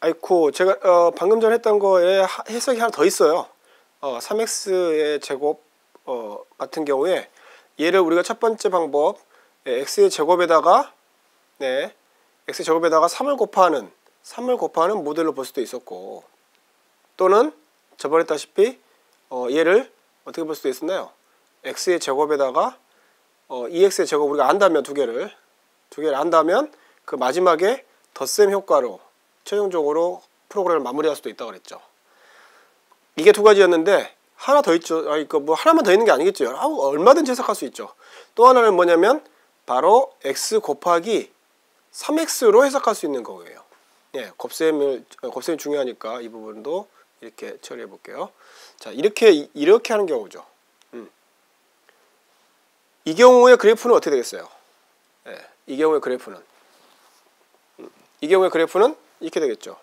아이코 제가 어, 방금 전 했던 거에 해석이 하나 더 있어요. 어, 3x의 제곱 어, 같은 경우에 얘를 우리가 첫 번째 방법 네, x의 제곱에다가 네 x 제곱에다가 3을 곱하는 3을 곱하는 모델로 볼 수도 있었고 또는 저번에 했다시피 어, 얘를 어떻게 볼 수도 있었나요? x의 제곱에다가 어, 2x의 제곱 우리가 안다면 두 개를 두 개를 안다면 그 마지막에 덧셈 효과로 최종적으로 프로그램을 마무리할 수도 있다고 그랬죠. 이게 두 가지였는데 하나 더 있죠. 아니 그뭐 하나만 더 있는 게 아니겠죠. 얼마든지 해석할 수 있죠. 또 하나는 뭐냐면 바로 x 곱하기 3x로 해석할 수 있는 거예요. 예, 곱셈을 곱셈이 중요하니까 이 부분도 이렇게 처리해 볼게요. 자, 이렇게 이렇게 하는 경우죠. 음. 이 경우의 그래프는 어떻게 되겠어요? 예, 이 경우의 그래프는 음. 이 경우의 그래프는 이렇게 되겠죠.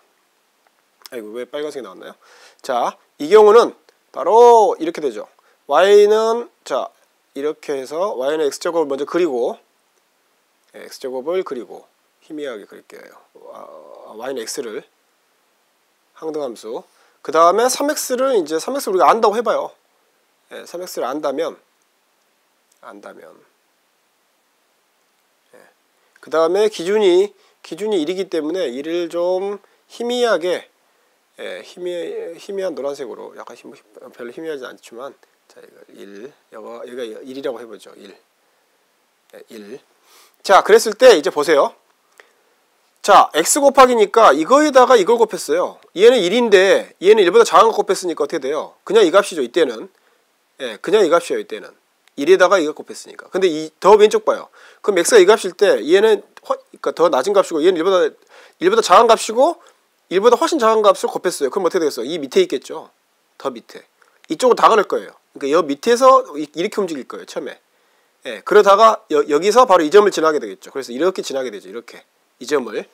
아이고 왜 빨간색이 나왔나요? 자, 이 경우는 바로 이렇게 되죠. y는 자 이렇게 해서 y는 x제곱을 먼저 그리고 예, x제곱을 그리고 희미하게 그릴게요. y는 x를 항등함수 그 다음에 3x를 이제 3x 우리가 안다고 해봐요. 예, 3x를 안다면 안다면 예. 그 다음에 기준이 기준이 1이기 때문에 1을 좀 희미하게 예, 희미, 희미한 노란색으로 약간 힘, 별로 희미하지 않지만 자 이거 1 여가 여기가 1이라고 해보죠 1 예, 1 자 그랬을 때 이제 보세요. 자 x 곱하기니까 이거에다가 이걸 곱했어요. 얘는 1인데 얘는 1보다 작은 거 곱했으니까 어떻게 돼요? 그냥 이 값이죠 이때는. 예, 그냥 이 값이에요 이때는 1에다가 이거 곱했으니까 근데 이 더 왼쪽 봐요 그럼 x가 이 값일 때 얘는 허, 그러니까 더 낮은 값이고 얘는 1보다 1보다 작은 값이고 1보다 훨씬 작은 값을 곱했어요. 그럼 어떻게 되겠어요? 이 밑에 있겠죠. 더 밑에. 이쪽으로 다 가는 거예요. 그러니까 여 밑에서 이렇게 움직일 거예요. 처음에. 예, 그러다가 여, 기서 바로 이 점을 지나게 되겠죠. 그래서 이렇게 지나게 되죠. 이렇게. 이 점을.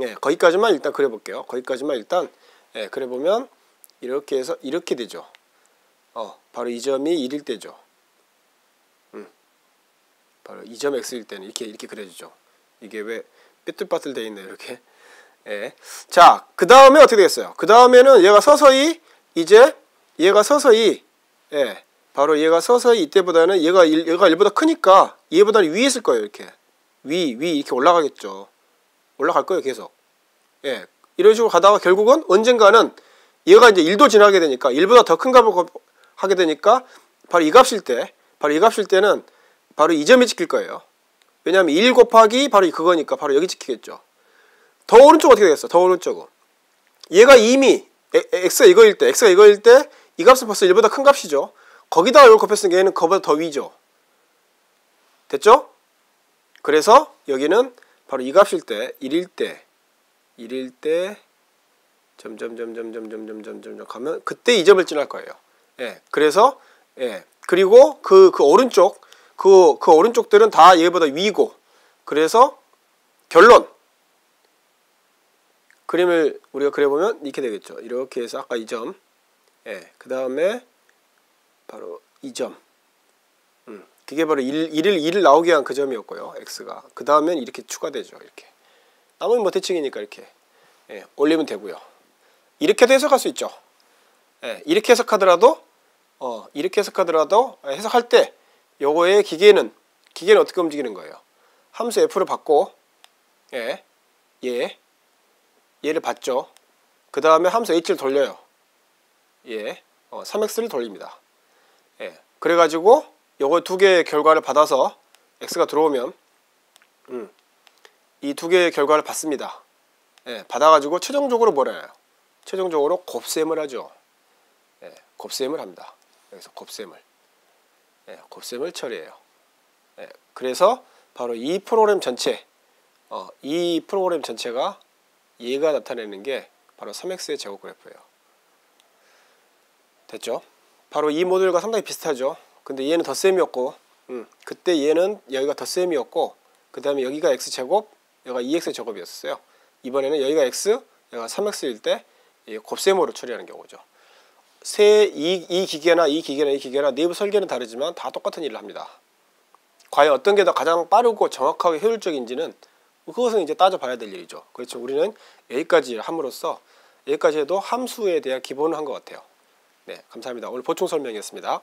예, 거기까지만 일단 그려 볼게요. 거기까지만 일단 예, 그려보면 이렇게 해서 이렇게 되죠. 어, 바로 이 점이 1일 때죠. 음, 바로 이점 x일 때는 이렇게 이렇게 그려지죠. 이게 왜 삐뚤빠뚤 돼 있네 이렇게. 예. 자, 그 다음에 어떻게 되겠어요? 그 다음에는 얘가 서서히 이제 얘가 서서히 예, 바로 얘가 서서히 이때보다는 얘가 1, 얘가 1보다 크니까 얘보다는 위에 있을 거예요. 이렇게 위, 위 이렇게 올라가겠죠. 올라갈 거예요. 계속. 예, 이런 식으로 가다가 결국은 언젠가는 얘가 이제 1도 지나게 되니까 1보다 더 큰 값을 하게 되니까 바로 이 값일 때 바로 이 값일 때는 바로 이 점이 찍힐 거예요. 왜냐하면 1 곱하기 바로 그거니까 바로 여기 찍히겠죠. 더 오른쪽 어떻게 되겠어? 더 오른쪽은. 얘가 이미 x가 이거일 때, x가 이거일 때 이 값은 벌써 1보다 큰 값이죠. 거기다가 이걸 곱했으니까 얘는 그보다 더 위죠. 됐죠? 그래서 여기는 바로 이 값일 때 1일 때 1일 때 점점점점점점점점점 가면 그때 이 점을 지날 거예요. 예. 그래서 예. 그리고 그그 그 오른쪽 그그 그 오른쪽들은 다 얘보다 위고 그래서 결론 그림을 우리가 그려보면 이렇게 되겠죠. 이렇게 해서 아까 이 점, 예, 그 다음에 바로 이 점. 음, 그게 바로 1, 1을, 1을 나오게 한 그 점이었고요. x가. 그 다음엔 이렇게 추가되죠. 이렇게. 나머지 뭐 대칭이니까 이렇게 예, 올리면 되고요. 이렇게도 해석할 수 있죠. 예, 이렇게 해석하더라도 어, 이렇게 해석하더라도 해석할 때 요거의 기계는 기계는 어떻게 움직이는 거예요? 함수 f를 받고 예, 예, 얘를 받죠. 그 다음에 함수 h를 돌려요. 예, 어, 3x를 돌립니다. 예, 그래가지고 요거 두 개의 결과를 받아서 x가 들어오면 음, 이 두 개의 결과를 받습니다. 예, 받아가지고 최종적으로 뭐라 해요? 최종적으로 곱셈을 하죠. 예, 곱셈을 합니다. 여기서 곱셈을 예, 곱셈을 처리해요. 예, 그래서 바로 이 프로그램 전체 어, 이 프로그램 전체가 얘가 나타내는 게 바로 3x의 제곱 그래프예요. 됐죠? 바로 이 모델과 상당히 비슷하죠. 근데 얘는 덧셈이었고 음, 그때 얘는 여기가 덧셈이었고 그 다음에 여기가 x제곱 여기가 2x 제곱이었어요. 이번에는 여기가 x 여기가 3x일 때 곱셈으로 처리하는 경우죠. 세, 이, 이 기계나 이 기계나 이 기계나 내부 설계는 다르지만 다 똑같은 일을 합니다. 과연 어떤 게 더 가장 빠르고 정확하게 효율적인지는 그것은 이제 따져봐야 될 일이죠. 그렇죠. 우리는 여기까지 함으로써 여기까지 해도 함수에 대한 기본을 한 것 같아요. 네, 감사합니다. 오늘 보충 설명이었습니다.